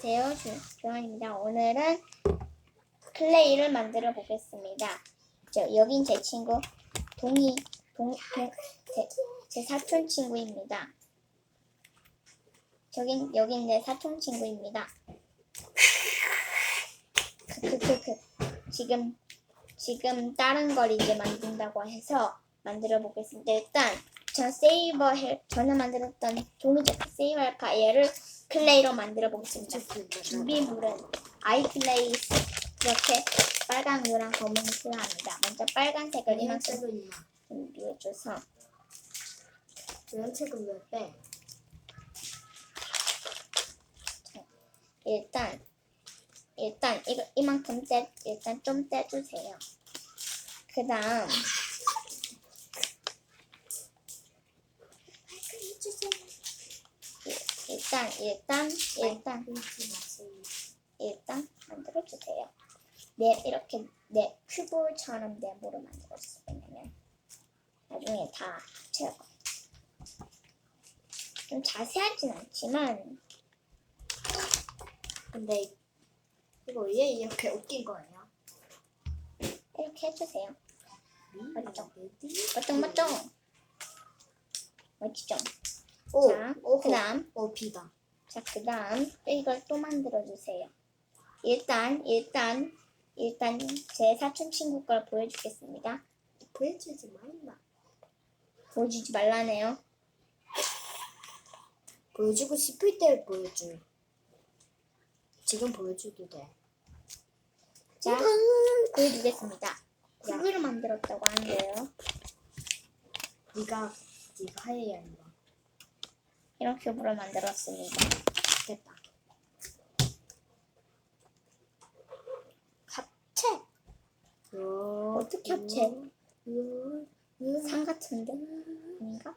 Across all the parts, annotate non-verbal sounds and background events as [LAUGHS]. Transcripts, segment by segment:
안녕하세요. 조- 조한입니다. 오늘은 클레이를 만들어 보겠습니다. 저, 여긴 제 친구 동이 동, 동 제, 제 사촌 친구입니다. 저긴 여긴 내 사촌 친구입니다. 크크크크. 지금 지금 다른 걸 이제 만든다고 해서 만들어 보겠습니다. 일단 저 세이버 해, 전에 만들었던 종이제품 세이버 할까 얘를 클레이로 만들어 보겠습니다. 준비물은 아이클레이 이렇게 빨간 노랑 검은색을 합니다. 먼저 빨간색을 이만큼 책은 이만. 준비해줘서 왜 책은 왜 빼? 일단 일단 이거 이만큼 떼 일단 좀 떼주세요. 그다음 일단 일단 일단 일단 만들어 주세요. 네 이렇게 네 큐브처럼 네모로 만들어 주세요. 왜냐면 나중에 다 합쳐요. 좀 자세하진 않지만 근데 이거 왜 이렇게 웃긴 거예요? 이렇게 해주세요. 맞죠? 어디? 멋쩡멋쩡 멋지죠? 오, 자, 오, 그다음 오 비다. 자 그다음 이걸 또 만들어 주세요. 일단 일단 일단 제 사촌 친구 걸 보여주겠습니다. 보여주지 말라. 보여주지 말라네요. 보여주고 싶을 때 보여줘. 지금 보여줘도 돼. 자 보여주겠습니다. 구글을 만들었다고 하는데요. 네가 네가 해야 이거. 이런 큐브를 만들었습니다. 됐다. 합체. 요, 어떻게 합체? 상 같은데 아닌가?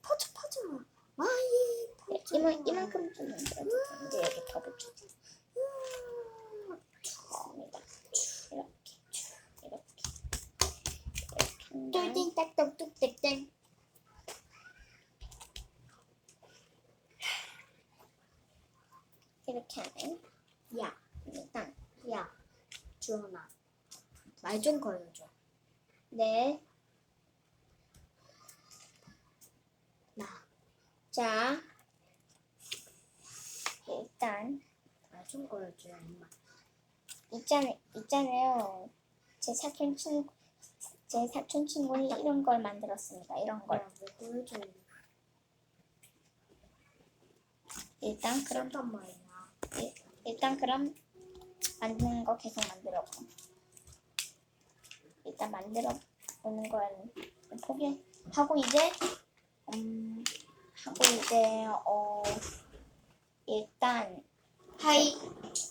퍼져 퍼져. 와이 퍼져. 이만 이만큼 좀 만들어주세요. 이제 여기 더. 이렇게 이렇게 이렇게 다음 똘띵 딱똑 뚝땡땡. 이렇게 하면 야, 일단 야, 주원아. 말 좀 걸어줘. 네. 나. 자, 일단 말 좀 걸어줘야 임마. 있잖아, 있잖아요. 제 사촌 친구, 제 사촌 친구는 이런 걸 만들었습니다. 이런 걸. 왜 보여줘? 일단 그럼 그런단 말이야. 일단 그럼 만드는 거 계속 만들어 보 일단 만들어 보는 건 포기하고 이제 음 하고 이제 어 일단 하이.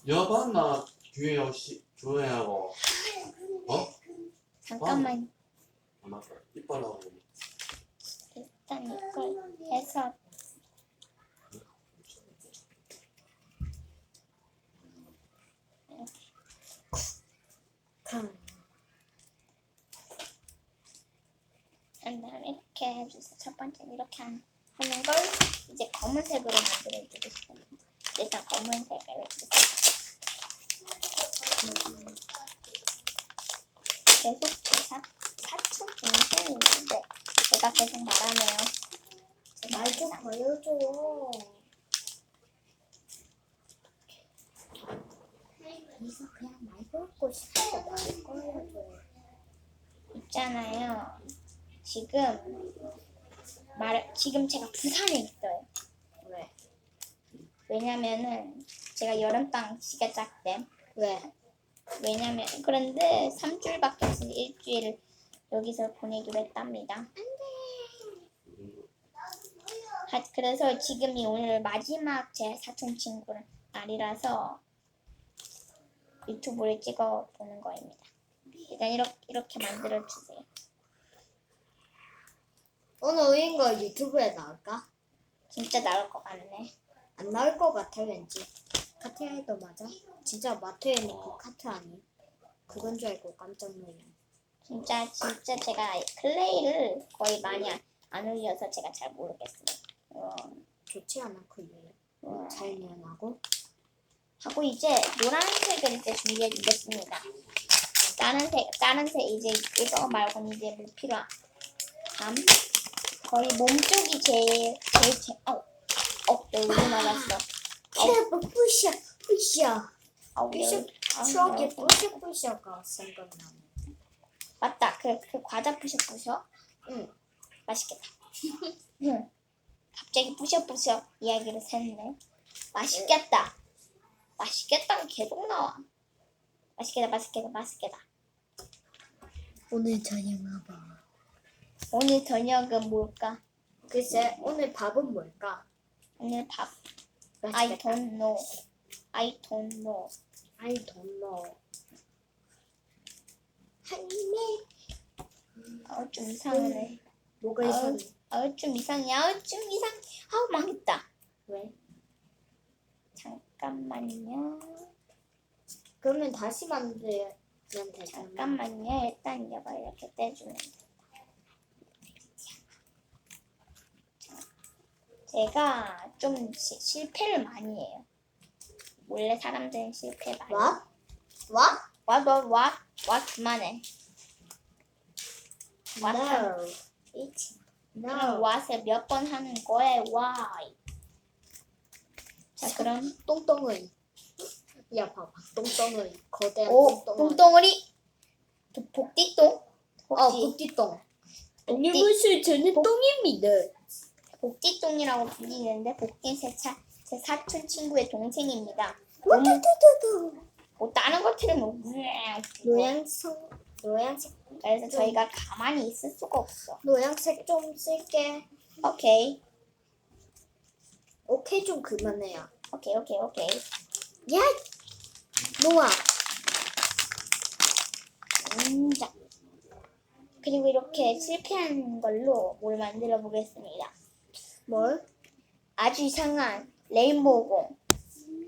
여보 나 뒤에 역시 교회하고. 어? 잠깐만. 아, 엄마 이빨 나오고. 일단 이걸 해서 첫 번째는 이렇게 한- 하는 걸 이제 검은색으로 만들어 주겠습니다. 일단 검은색을 해주세요. 계속 제 사, 사촌 동생이 있는데 제가 계속 말하네요. 말좀 걸어줘. 여기서 그냥 말 걸고 싶어서 말 걸어줘. 있잖아요. 지금 말 지금 제가 부산에 있어요. 왜? 왜냐면은 제가 여름방 시계짝 때 왜? 왜냐면 그런데 3주일밖에 없으니 일주일 여기서 보내기로 했답니다. 하, 그래서 지금이 오늘 마지막 제 사촌 친구 날이라서 유튜브를 찍어 보는 거입니다. 일단 이렇게 이렇게 만들어 주세요. 오늘 올린 거 유튜브에 나올까? 진짜 나올 것 같네. 안 나올 것 같아 왠지. 카트라이더 맞아? 진짜 마트에 있는 그 카트 아니? 그건 줄 알고 깜짝 놀랐네. 진짜 진짜 제가 클레이를 거의 많이 안, 안 올려서 제가 잘 모르겠어요. 어, 좋지 않아 그 일. 잘 미안하고. 하고 이제 노란색을 이제 준비해 주겠습니다. 다른 색, 다른 색 이제 이거 말고는 이제 뭐 필요함. 거의 몸 쪽이 제일 제일 제, 어, 어, 내 우리 맞았어. 캐브 부셔 부셔. 어, 내 부셔 아, 추억의 내 부셔 부셔가 생각나네. 맞다. 그, 그 과자 부셔 부셔. 응. 맛있겠다. [LAUGHS] 응. 갑자기 부셔 부셔 이야기를 했네. 맛있겠다. 맛있겠다가 계속 나와. 맛있겠다, 맛있겠다, 맛있겠다. 오늘 저녁 와봐. 오늘 저녁은 뭘까? 글쎄 오늘 밥은 뭘까? 오늘 밥. I don't know. I don't know. I don't know. 할매 어, 좀 이상하네. 뭐가 아유. 이상해? 어, 좀 이상해. 어, 좀 이상해. 아우, 망했다. 왜? 잠깐만요. 그러면 다시 만들면 되잖아. 잠깐만요. 일단 이거 이렇게 떼주면 돼. 제가 좀 시- 실패를 많이 해요. 원래 사람들은 실패 많이. What? 와, 와, 와, 와, 그만해. What? No. It's 그럼 no. 왓을 몇 번 하는 거에 why. 자, 그럼 똥덩어리. 야 봐봐. 똥덩어리. 거대한 오, 똥덩어리. 똥덩어리. 도- 복디똥. 어, 북띠똥. 복디- 안녕하세요. 저는 똥입니다. 복디똥이라고 불리는데 복디 제, 차, 제 사촌 친구의 동생입니다. 두두두두. 뭐 다른 거 틀으면 우에 노양성 노양색 그래서 저희가 가만히 있을 수가 없어. 노양색 좀 쓸게. 오케이, 오케이 좀 그만해요. 오케이, 오케이, 오케이. 야, 노아. 음, 자. 그리고 이렇게 실패한 걸로 뭘 만들어 보겠습니다. 뭘? 아주 이상한 레인보우공.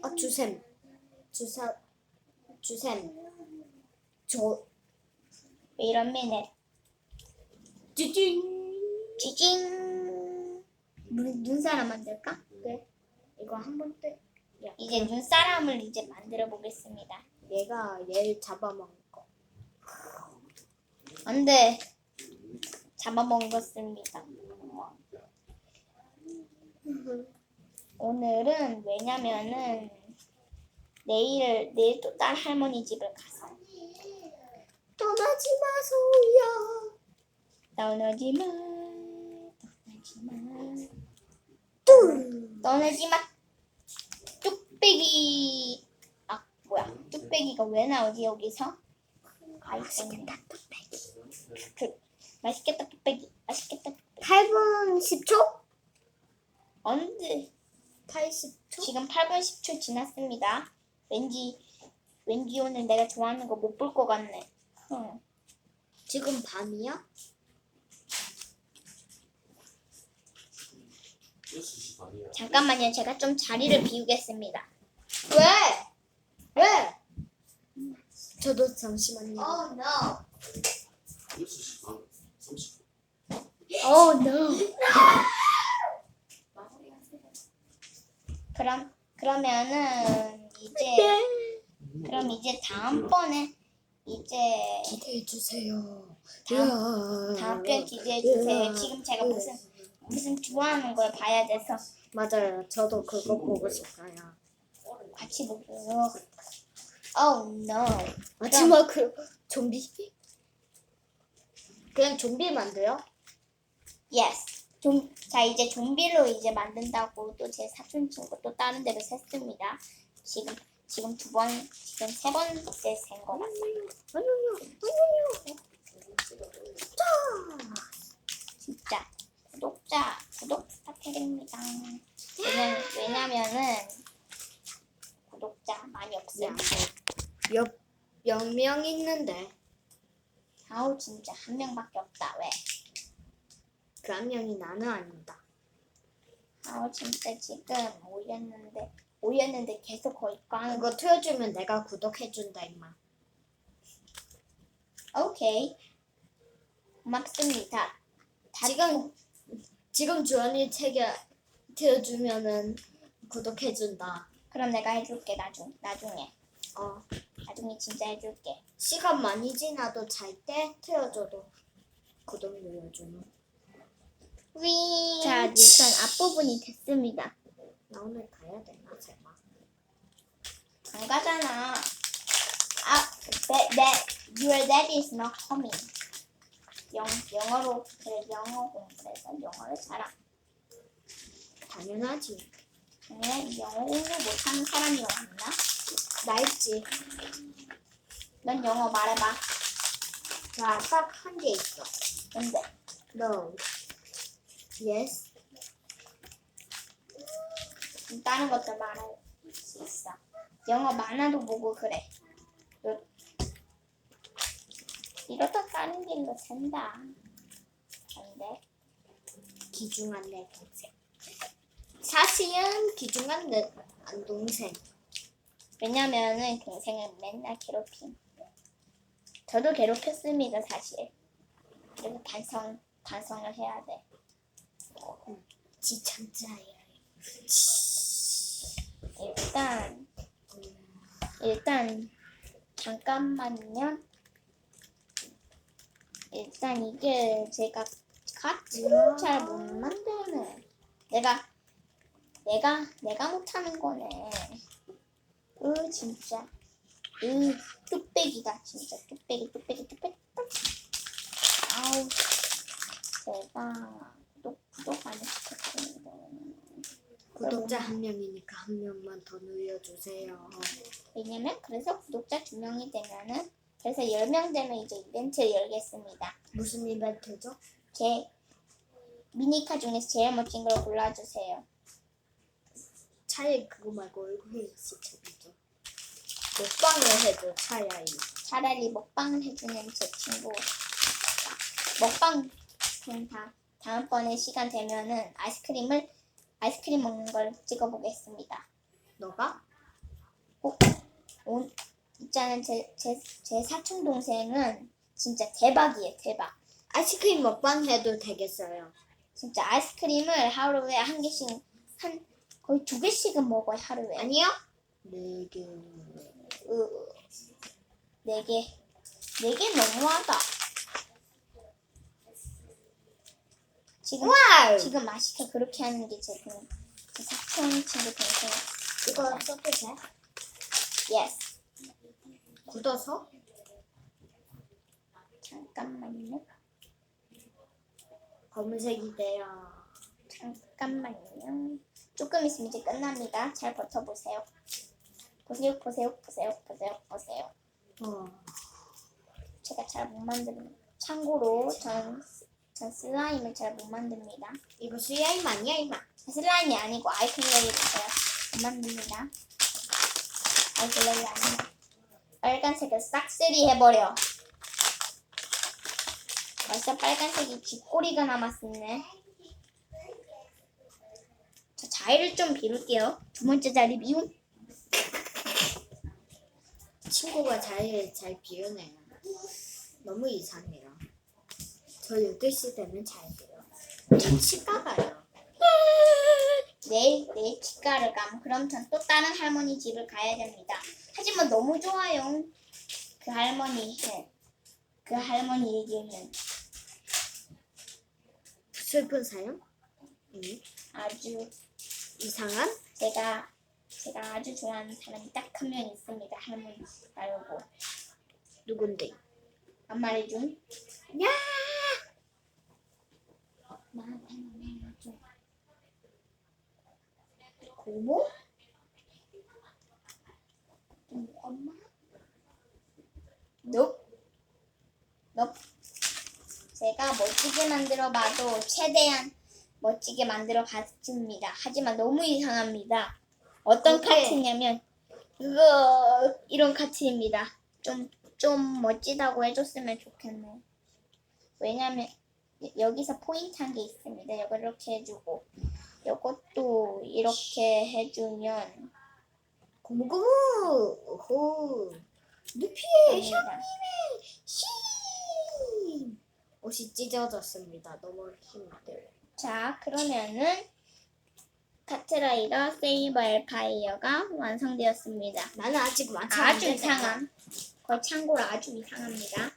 아 주샘. 주사 주샘. 저 이런 미네. 찌징. 찌징. 눈, 눈사람 만들까? 그래. 이거 한 번 때. 야, 이제 눈사람을 이제 만들어 보겠습니다. 얘가 얘를 잡아먹을 거. 안 돼. 잡아먹었습니다. 오늘은 왜냐면은 내일 내일 또 딸 할머니 집을 가서. 떠나지 마소야. 떠나지 마 떠나지 마. 뚜. 떠나지 마. 뚝배기. 아 뭐야. 뚝배기가 왜 나오지 여기서? 맛있겠다 뚝배기. 그, 맛있겠다 뚝배기. 맛있겠다 8분 10초? 언제 80초? 지금 8분 10초 지났습니다. 왠지 왠지 오늘 내가 좋아하는 거 못 볼 것 같네. 응. 지금 밤이야? 6시 반이야. 잠깐만요. 제가 좀 자리를 비우겠습니다. 왜? 왜? 저도 잠시만요. no. 6시 반. 30분. Oh no. [LAUGHS] 그럼 그러면은 이제 그럼 이제 다음번에 이제 기대해 주세요. 다음 다음 편 기대해 주세요. 지금 제가 무슨 무슨 좋아하는 걸 봐야 돼서 맞아요. 저도 그거 보고 싶어요. 같이 보고요. Oh no. 마지막 그 [LAUGHS] 좀비? 그냥 좀비 만들어? Yes. 좀, 자 이제 좀비로 이제 만든다고 또 제 사촌 친구 또 다른 데로 샜습니다. 지금 지금 두 번, 지금 세 번째 센거 같아요. 아니요, 아니요. 진짜 구독자 구독 부탁드립니다. 왜냐 왜냐면은 구독자 많이 없어요. 몇, 몇 명 있는데 아우 진짜 한 명밖에 없다. 왜? 그한 명이 나는 아니다. 아우 진짜 지금 올렸는데 올렸는데 계속 거의 꽝. 그거 틀어주면 내가 구독해준다 임마. 오케이. 고맙습니다. 다 지금 지금 주원이 책에 틀어주면은 구독해준다. 그럼 내가 해줄게 나중 나중에 어. 나중에 진짜 해줄게. 시간 많이 지나도 잘 때 틀어줘도 구독 눌러주는. 위. 자 일단 앞부분이 됐습니다. 나 오늘 가야 되나 제발. 안 가잖아. 아, that, that, your dad is not coming. 영, 영어로, 그래, 영어 공부해서 영어를 잘하. 당연하지. 당연히 영어 공부 못하는 사람이 없나? 나 있지. 넌 영어 말해봐. 자, 딱한 개 있어. 근데, No. Yes. 다른 것도 말할 수 있어. 영어 많아도 보고 그래. 요- 이러다 다른 길로 산다. 안 돼. 기중한 내 동생. 사실은 기중한 내 동생. 왜냐면은 동생을 맨날 괴롭힘. 저도 괴롭혔습니다, 사실. 그래서 반성, 반성을 해야 돼. 지천자야. 일단, 일단, 잠깐만요. 일단 이게 제가 카트를 잘못 만드네. 내가, 내가, 내가 못하는 거네. 으, 진짜. 으, 뚝배기다, 진짜. 뚝배기, 뚝배기, 뚝배기. 뚝. 아우, 제가 구독, 구독 안 시켰는데. 구독자 한 명이니까 한 명만 더 늘려주세요. 왜냐면 그래서 구독자 두 명이 되면은 그래서 열 명 되면 이제 이벤트를 열겠습니다. 무슨 이벤트죠? 제 미니카 중에서 제일 멋진 걸 골라주세요. 차라리 그거 말고 얼굴 시켜주죠. 먹방을 해줘 차라리. 차라리 먹방을 해주는 제 친구 먹방 그냥 다 다음번에 시간 되면은 아이스크림을 아이스크림 먹는 걸 찍어보겠습니다. 너가? 온 있잖아요 제제 제 사촌 동생은 진짜 대박이에요 대박. 아이스크림 먹방 해도 되겠어요. 진짜 아이스크림을 하루에 한 개씩 한 거의 두 개씩은 먹어요 하루에. 아니요? 네 개. 으, 네 개. 네 개 너무하다. 지금 와우! 지금 맛있게 그렇게 하는 게 지금 제 사촌 친구 동생. 이거 써도 돼? Yes. 굳어서? 잠깐만요. 검은색이 돼요. 잠깐만요. 조금 있으면 이제 끝납니다. 잘 버텨보세요. 보세요, 보세요, 보세요, 보세요, 보세요. 어. 제가 잘 못 만드는. 참고로 전, 전 슬라임을 잘 못 만듭니다. 이거 슬라임 아니야 이마? 슬라임이 아니고 아이클레이를 제가 못 만듭니다. 아이클레이 아니야. 빨간색을 싹쓸이 해버려. 벌써 빨간색이 쥐꼬리가 남았었네. 저 자리를 좀 비울게요. 두 번째 자리 비움. 친구가 잘, 잘 비우네요. 너무 이상해요. 저 8시 되면 잘 돼요. 저 치과 가요. 내일 내일 치과를 감. 그럼 전 또 다른 할머니 집을 가야 됩니다. 하지만 너무 좋아요. 그 할머니 해. 그 할머니 얘기는 슬픈 사연? 응. 아주 이상한? 제가 제가 아주 좋아하는 사람이 딱 한 명 있습니다. 할머니 말고 누군데? 안 말해줌. 야! 나한테는 말해줘. 고모? 음, 엄마? 넵. 넵. 제가 멋지게 만들어봐도 최대한 멋지게 만들어봤습니다. 하지만 너무 이상합니다. 어떤 어때? 카트냐면 이거 이런 카트입니다. 좀 좀 멋지다고 해줬으면 좋겠네. 왜냐면 여- 여기서 포인트 한 게 있습니다. 이거 이렇게 해주고 이것도 이렇게 해주면 고무고무! 오호. 루피의 됩니다. 형님의 힘! 옷이 찢어졌습니다. 너무 힘들어요. 자 그러면은 카트라이더 세이버 엘파이어가 완성되었습니다. 나는 아직 완성 안 아주. 이상한. 거의 참고로 아주 이상합니다.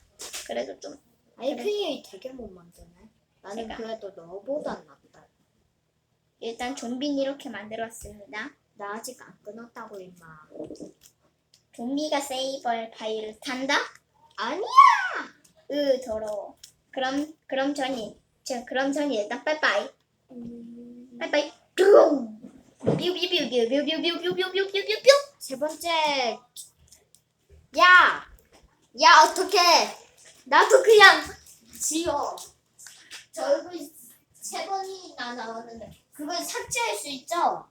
그래도 좀 IPA 되게 못 만드네. 나는 제가. 그래도 너보단 낫다. 일단 좀비는 이렇게 만들었습니다. 나 아직 안 끊었다고 임마. 좀비가 세이버 엘파이어를 탄다? 아니야. 으 더러워. 그럼 그럼 전이 저 그럼 전이 일단 빠이빠이. 빠이빠이. 뿅. 뷰뷰뷰뷰뷰뷰뷰뷰뷰뷰. 세 번째. 야, 야 어떡해? 나도 그냥 지워. 저 얼굴 세 번이나 나왔는데 그걸 삭제할 수 있죠?